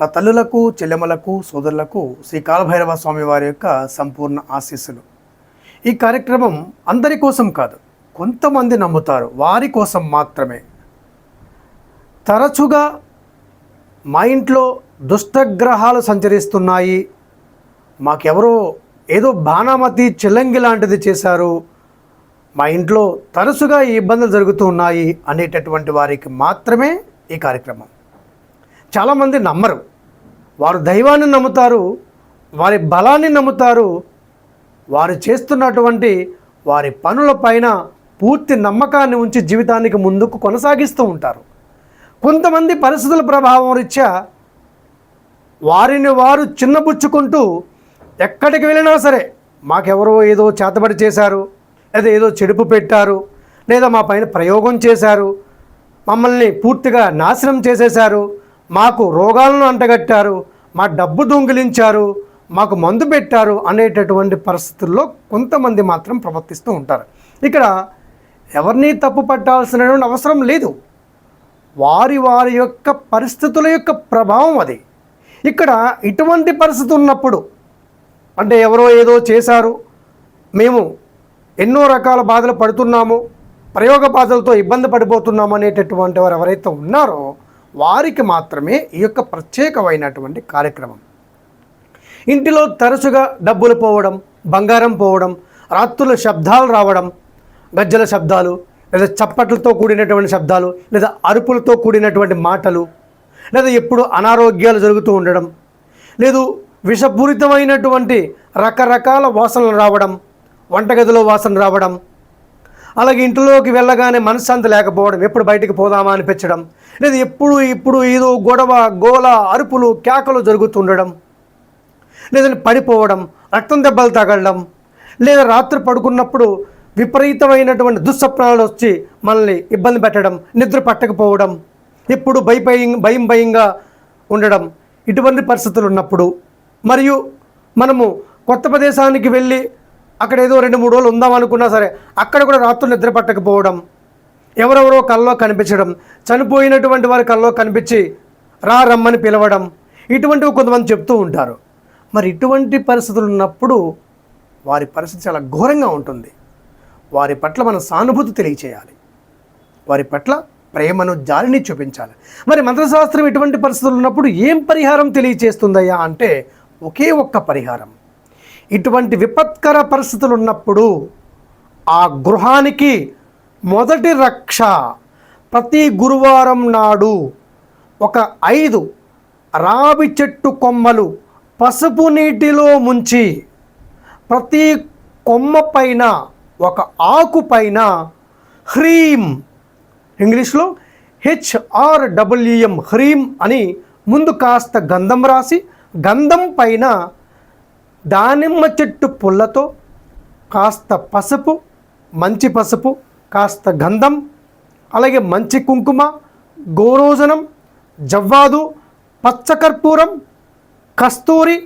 నా తల్లులకు చెల్లెమ్మలకు సోదరులకు శ్రీ కాలభైరవ స్వామి వారి యొక్క సంపూర్ణ ఆశీస్సులు. ఈ కార్యక్రమం అందరి కోసం కాదు కొంతమంది నమ్ముతారు. వారి కోసం మాత్రమే. తరచుగా మా ఇంట్లో దుష్టగ్రహాలు సంచరిస్తున్నాయి. మాకెవరో ఏదో బాణామతి చెల్లంగి లాంటిది చేశారు. మా ఇంట్లో తరచుగా ఈ ఇబ్బందులు జరుగుతూ ఉన్నాయి అనేటటువంటి వారికి మాత్రమే ఈ కార్యక్రమం. చాలామంది నమ్మరు. వారు దైవాన్ని నమ్ముతారు వారి బలాన్ని నమ్ముతారు వారు చేస్తున్నటువంటి వారి పనులపైన పూర్తి నమ్మకాన్ని ఉంచి జీవితానికి ముందుకు కొనసాగిస్తూ ఉంటారు. కొంతమంది పరిస్థితుల ప్రభావం రీత్యా వారిని వారు చిన్నబుచ్చుకుంటూ ఎక్కడికి వెళ్ళినా సరే మాకెవరో ఏదో చేతబడి చేశారు లేదా ఏదో చెడుపు పెట్టారు లేదా మా పైన ప్రయోగం చేశారు మమ్మల్ని పూర్తిగా నాశనం చేసేశారు మాకు రోగాలను అంటగట్టారు మా డబ్బు దొంగిలించారు మాకు మందు పెట్టారు అనేటటువంటి పరిస్థితుల్లో కొంతమంది మాత్రం ప్రవర్తిస్తూ ఉంటారు. ఇక్కడ ఎవరిని తప్పు పట్టాల్సిన అవసరం లేదు. వారి వారి యొక్క పరిస్థితుల యొక్క ప్రభావం అది. ఇక్కడ ఇటువంటి పరిస్థితి ఉన్నప్పుడు అంటే ఎవరో ఏదో చేశారు మేము ఎన్నో రకాల బాధలు పడుతున్నాము ప్రయోగ బాధలతో ఇబ్బంది పడిపోతున్నాము అనేటటువంటి వారు ఎవరైతే ఉన్నారో వారికి మాత్రమే ఈ యొక్క ప్రత్యేకమైనటువంటి కార్యక్రమం. ఇంటిలో తరచుగా డబ్బులు పోవడం బంగారం పోవడం రాత్రుల శబ్దాలు రావడం గజ్జల శబ్దాలు లేదా చప్పట్లతో కూడినటువంటి శబ్దాలు లేదా అరుపులతో కూడినటువంటి మాటలు లేదా ఎప్పుడు అనారోగ్యాలు జరుగుతూ ఉండడం లేదు విషపూరితమైనటువంటి రకరకాల వాసనలు రావడం వంటగదిలో వాసన రావడం అలాగే ఇంట్లోకి వెళ్ళగానే మనశ్శాంతి లేకపోవడం ఎప్పుడు బయటికి పోదామా అనిపించడం లేదా ఎప్పుడు ఇప్పుడు ఏదో గొడవ గోల అరుపులు కేకలు జరుగుతుండడం లేదంటే పడిపోవడం రక్తం దెబ్బలు తగలడం లేదా రాత్రి పడుకున్నప్పుడు విపరీతమైనటువంటి దుస్వప్నాలు వచ్చి మనల్ని ఇబ్బంది పెట్టడం నిద్ర పట్టకపోవడం ఎప్పుడు భయపై భయం భయంగా ఉండడం ఇటువంటి పరిస్థితులు ఉన్నప్పుడు. మరియు మనము కొత్త ప్రదేశానికి వెళ్ళి అక్కడ ఏదో రెండు మూడు రోజులు ఉందాం అనుకున్నా సరే అక్కడ కూడా రాత్రులు నిద్ర పట్టకపోవడం ఎవరెవరో కల్లో కనిపించడం చనిపోయినటువంటి వారి కల్లో కనిపించి రా రమ్మని పిలవడం ఇటువంటివి కొంతమంది చెప్తూ ఉంటారు. మరి ఇటువంటి పరిస్థితులు ఉన్నప్పుడు వారి పరిస్థితి చాలా ఘోరంగా ఉంటుంది. వారి పట్ల మనం సానుభూతి తెలియచేయాలి. వారి పట్ల ప్రేమను జాలిని చూపించాలి. మరి మంత్రశాస్త్రం ఇటువంటి పరిస్థితులు ఉన్నప్పుడు ఏం పరిహారం తెలియచేస్తుందయ్యా అంటే ఒకే ఒక్క పరిహారం. ఇటువంటి విపత్కర పరిస్థితులు ఉన్నప్పుడు ఆ గృహానికి మొదటి రక్ష ప్రతి గురువారం నాడు ఒక ఐదు రావి చెట్టు కొమ్మలు పసుపు నీటిలో ముంచి ప్రతి కొమ్మ పైన ఒక ఆకు పైన హ్రీం ఇంగ్లీష్లో హెచ్ఆర్ డబ్ల్యూఎం హ్రీం అని ముందు కాస్త గంధం రాసి గంధం పైన దానిమ్మ చెట్టు పుల్లతో కాస్త పసుపు మంచి పసుపు కాస్త గంధం అలాగే మంచి కుంకుమ గోరోజనం జవ్వాదు పచ్చకర్పూరం కస్తూరి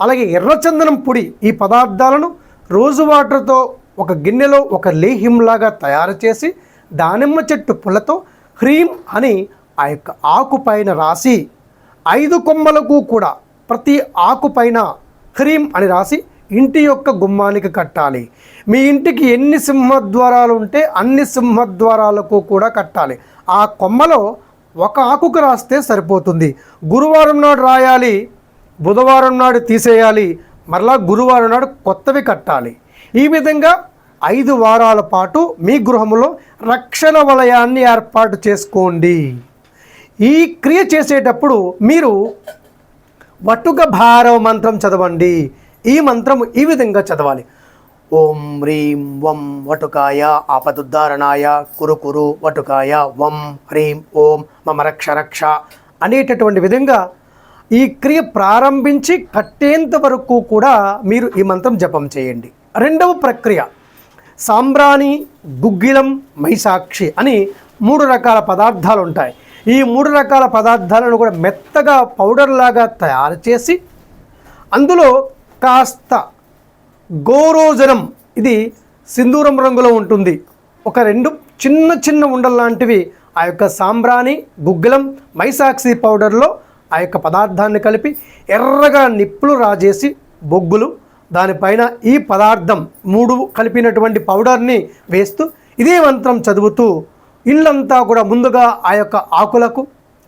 అలాగే ఎర్రచందనం పొడి ఈ పదార్థాలను రోజు వాటర్తో ఒక గిన్నెలో ఒక లేహింలాగా తయారు చేసి దానిమ్మ చెట్టు పుల్లతో హ్రీం అని ఆ యొక్క ఆకు పైన రాసి ఐదు కొమ్మలకు కూడా ప్రతి ఆకు పైన హ్రీం అని రాసి ఇంటి యొక్క గుమ్మానికి కట్టాలి. మీ ఇంటికి ఎన్ని సింహద్వారాలు ఉంటే అన్ని సింహద్వారాలకు కూడా కట్టాలి. ఆ కొమ్మలో ఒక ఆకుకు రాస్తే సరిపోతుంది. గురువారం నాడు రాయాలి బుధవారం నాడు తీసేయాలి మరలా గురువారం నాడు కొత్తవి కట్టాలి. ఈ విధంగా ఐదు వారాల పాటు మీ గృహంలో రక్షణ వలయాన్ని ఏర్పాటు చేసుకోండి. ఈ క్రియ చేసేటప్పుడు మీరు వటుక భారవ మంత్రం చదవండి. ఈ మంత్రం ఈ విధంగా చదవాలి. ఓం హ్రీం వం వటుకాయ ఆపదుద్ధారణాయ కురు కురు వటుకాయ వం హ్రీం ఓం మమ రక్ష రక్ష అనేటటువంటి విధంగా ఈ క్రియ ప్రారంభించి కట్టేంత వరకు కూడా మీరు ఈ మంత్రం జపం చేయండి. రెండవ ప్రక్రియ సాంబ్రాణి గుగ్గిలం మైసాక్షి అని మూడు రకాల పదార్థాలు ఉంటాయి. ఈ మూడు రకాల పదార్థాలను కూడా మెత్తగా పౌడర్ లాగా తయారు చేసి అందులో కాస్త గోరోజనం ఇది సింధూరం రంగులో ఉంటుంది. ఒక రెండు చిన్న చిన్న ఉండల్లాంటివి ఆ యొక్క సాంబ్రాణి గుగ్గిలం మైసాక్సి పౌడర్లో ఆ యొక్క పదార్థాన్ని కలిపి ఎర్రగా నిప్పులు రాజేసి బొగ్గులు దానిపైన ఈ పదార్థం మూడు కలిపినటువంటి పౌడర్ని వేస్తూ ఇదే మంత్రం చదువుతూ ఇల్లంతా కూడా ముందుగా ఆ యొక్క ఆకులకు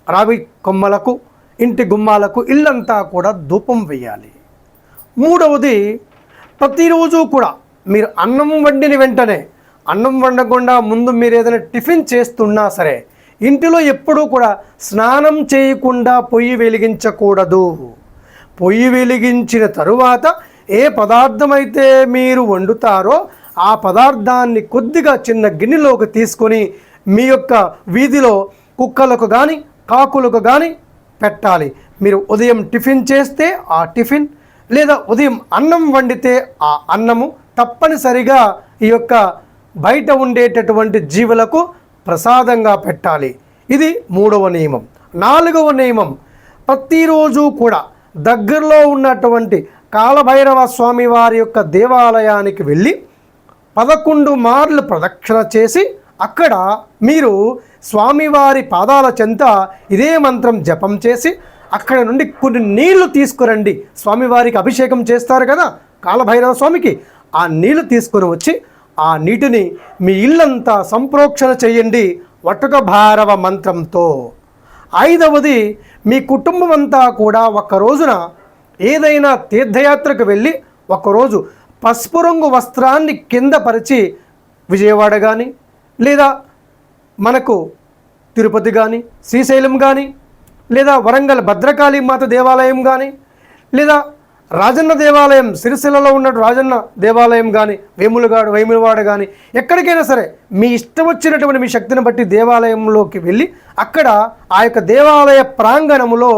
రావి కొమ్మలకు ఇంటి గుమ్మాలకు ఇల్లంతా కూడా ధూపం వేయాలి. మూడవది ప్రతిరోజు కూడా మీరు అన్నం వండిన వెంటనే అన్నం వండకుండా ముందు మీరు ఏదైనా టిఫిన్ చేస్తున్నా సరే ఇంటిలో ఎప్పుడూ కూడా స్నానం చేయకుండా పొయ్యి వెలిగించకూడదు. పొయ్యి వెలిగించిన తరువాత ఏ పదార్థం అయితే మీరు వండుతారో ఆ పదార్థాన్ని కొద్దిగా చిన్న గిన్నెలోకి తీసుకొని మీ యొక్క వీధిలో కుక్కలకు కానీ కాకులకు కానీ పెట్టాలి. మీరు ఉదయం టిఫిన్ చేస్తే ఆ టిఫిన్ లేదా ఉదయం అన్నం వండితే ఆ అన్నము తప్పనిసరిగా ఈ యొక్క బయట ఉండేటటువంటి జీవులకు ప్రసాదంగా పెట్టాలి. ఇది మూడవ నియమం. నాలుగవ నియమం. ప్రతిరోజు కూడా దగ్గరలో ఉన్నటువంటి కాలభైరవ స్వామి వారి యొక్క దేవాలయానికి వెళ్ళి పదకొండు మార్లు ప్రదక్షిణ చేసి అక్కడ మీరు స్వామివారి పాదాల చెంత ఇదే మంత్రం జపం చేసి అక్కడ నుండి కొన్ని నీళ్ళు తీసుకురండి. స్వామివారికి అభిషేకం చేస్తారు కదా కాలభైరవ స్వామికి. ఆ నీళ్ళు తీసుకొని వచ్చి ఆ నీటిని మీ ఇల్లంతా సంప్రోక్షణ చేయండి. వటుక భారవ మంత్రంతో. ఐదవది మీ కుటుంబం అంతా కూడా ఒక్క రోజున ఏదైనా తీర్థయాత్రకు వెళ్ళి ఒకరోజు పసుపు రంగు వస్త్రాన్ని కింద పరిచి విజయవాడ కానీ లేదా మనకు తిరుపతి కానీ శ్రీశైలం కానీ లేదా వరంగల్ భద్రకాళి మాత దేవాలయం కానీ లేదా రాజన్న దేవాలయం సిరిసిల్లలో ఉన్న రాజన్న దేవాలయం కానీ వేములగాడు వేములవాడ కానీ ఎక్కడికైనా సరే మీ ఇష్టం వచ్చినటువంటి మీ శక్తిని బట్టి దేవాలయంలోకి వెళ్ళి అక్కడ ఆ యొక్క దేవాలయ ప్రాంగణంలో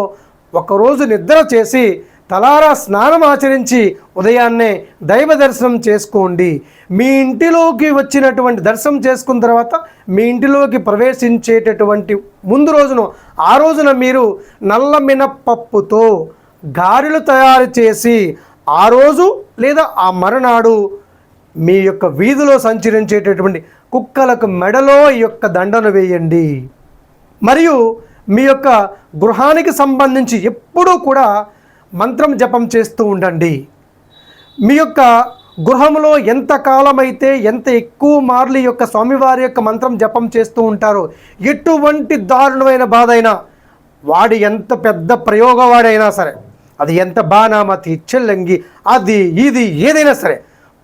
ఒకరోజు నిద్ర చేసి తలారా స్నానం ఆచరించి ఉదయాన్నే దైవ దర్శనం చేసుకోండి. మీ ఇంటిలోకి వచ్చినటువంటి దర్శనం చేసుకున్న తర్వాత మీ ఇంటిలోకి ప్రవేశించేటటువంటి ముందు రోజును ఆ రోజున మీరు నల్ల మినపప్పుతో గారెలు తయారు చేసి ఆ రోజు లేదా ఆ మరునాడు మీ యొక్క వీధిలో సంచరించేటటువంటి కుక్కలకు మెడలో ఈ యొక్క దండను వేయండి. మరియు మీ యొక్క గృహానికి సంబంధించి ఎప్పుడూ కూడా మంత్రం జపం చేస్తూ ఉండండి. మీ యొక్క గృహంలో ఎంత కాలమైతే ఎంత ఎక్కువ మార్లు యొక్క స్వామివారి యొక్క మంత్రం జపం చేస్తూ ఉంటారో ఎటువంటి దారుణమైన బాధ అయినా వాడి ఎంత పెద్ద ప్రయోగవాడైనా సరే అది ఎంత బాణామతి చెల్లంగి అది ఇది ఏదైనా సరే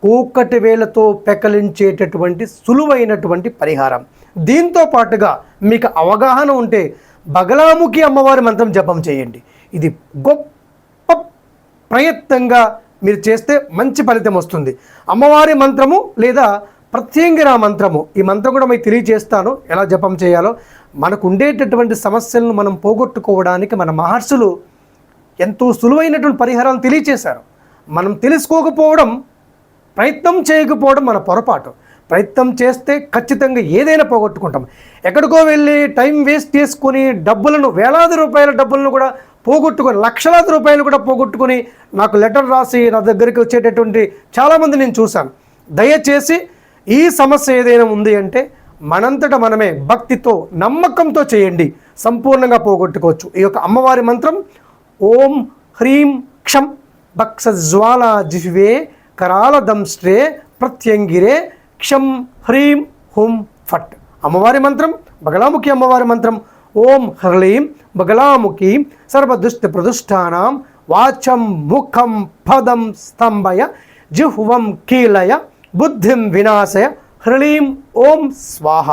కూకటి వేలతో పెకలించేటటువంటి సులువైనటువంటి పరిహారం. దీంతో పాటుగా మీకు అవగాహన ఉంటే బగలాముఖి అమ్మవారి మంత్రం జపం చేయండి. ఇది గొప్ప ప్రయత్నంగా మీరు చేస్తే మంచి ఫలితం వస్తుంది. అమ్మవారి మంత్రము లేదా ప్రత్యంగిర మంత్రము ఈ మంత్రం కూడా మీకు తెలియజేస్తాను. ఎలా జపం చేయాలో మనకు ఉండేటటువంటి సమస్యలను మనం పోగొట్టుకోవడానికి మన మహర్షులు ఎంతో సులువైనటువంటి పరిహారాలు తెలియచేశారు. మనం తెలుసుకోకపోవడం ప్రయత్నం చేయకపోవడం మన పొరపాటు. ప్రయత్నం చేస్తే ఖచ్చితంగా ఏదైనా పోగొట్టుకుంటాం. ఎక్కడికో వెళ్ళి టైం వేస్ట్ చేసుకొని డబ్బులను వేలాది రూపాయల డబ్బులను కూడా పోగొట్టుకొని లక్షలాది రూపాయలు కూడా పోగొట్టుకొని నాకు లెటర్ రాసి నా దగ్గరికి వచ్చేటటువంటి చాలామంది నేను చూశాను. దయచేసి ఈ సమస్య ఏదైనా ఉంది అంటే మనంతట మనమే భక్తితో నమ్మకంతో చేయండి. సంపూర్ణంగా పోగొట్టుకోవచ్చు. ఈ యొక్క అమ్మవారి మంత్రం ఓం హ్రీం క్షం భక్షజ్వాల జిహ్వే కరాల దంష్ట్రే ప్రత్యంగిరే క్షం హ్రీం హుం ఫట్. అమ్మవారి మంత్రం బగలాముఖి అమ్మవారి మంత్రం ఓం హ్రీం బగలాముఖి సర్వదుష్ట ప్రదుష్టానం వాచం ముఖం పదం స్తంభయ జిహ్వం కీలయ బుద్ధిం వినాశయ హృళీం ఓం స్వాహ.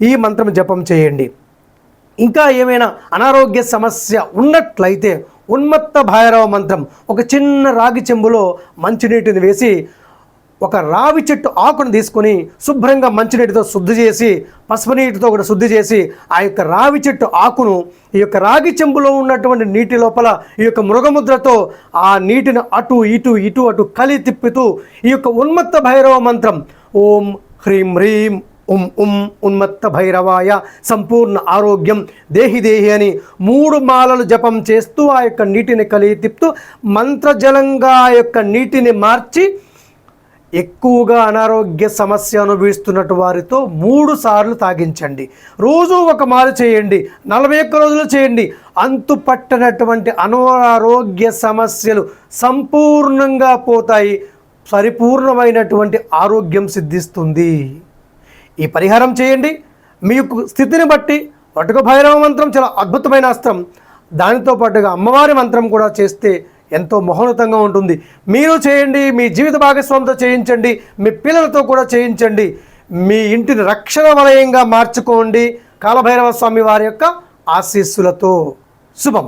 ఈ మంత్రం జపం చేయండి. ఇంకా ఏమైనా అనారోగ్య సమస్య ఉన్నట్లయితే ఉన్మత్త భైరవ మంత్రం ఒక చిన్న రాగి చెంబులో మంచినీటిని వేసి ఒక రావి చెట్టు ఆకును తీసుకొని శుభ్రంగా మంచినీటితో శుద్ధి చేసి పసుపు నీటితో కూడా శుద్ధి చేసి ఆ యొక్క రావి చెట్టు ఆకును ఈ యొక్క రాగి చెంబులో ఉన్నటువంటి నీటి లోపల ఈ యొక్క మృగముద్రతో ఆ నీటిని అటు ఇటు ఇటు అటు కలి తిప్పుతూ ఈ యొక్క ఉన్మత్త భైరవ మంత్రం ఓం హ్రీం హ్రీం ఉం ఉం ఉన్మత్త భైరవాయ సంపూర్ణ ఆరోగ్యం దేహి దేహి అని మూడు మాలలు జపం చేస్తూ ఆ యొక్క నీటిని కలిగి తిప్పుతూ మంత్రజలంగా ఆ యొక్క నీటిని మార్చి ఎక్కువగా అనారోగ్య సమస్య అనుభవిస్తున్నట్టు వారితో మూడు సార్లు తాగించండి. రోజు ఒక మారు చేయండి నలభై ఒక్క రోజులు చేయండి. అంతు పట్టనటువంటి అనారోగ్య సమస్యలు సంపూర్ణంగా పోతాయి. పరిపూర్ణమైనటువంటి ఆరోగ్యం సిద్ధిస్తుంది. ఈ పరిహారం చేయండి. మీ యొక్క స్థితిని బట్టి వటుక భైరవ మంత్రం చాలా అద్భుతమైన అస్త్రం. దానితో పాటుగా అమ్మవారి మంత్రం కూడా చేస్తే ఎంతో మహోన్నతంగా ఉంటుంది. మీరు చేయండి మీ జీవిత భాగస్వామితో చేయించండి మీ పిల్లలతో కూడా చేయించండి. మీ ఇంటిని రక్షణ వలయంగా మార్చుకోండి కాలభైరవ స్వామి వారి యొక్క ఆశీస్సులతో. శుభం.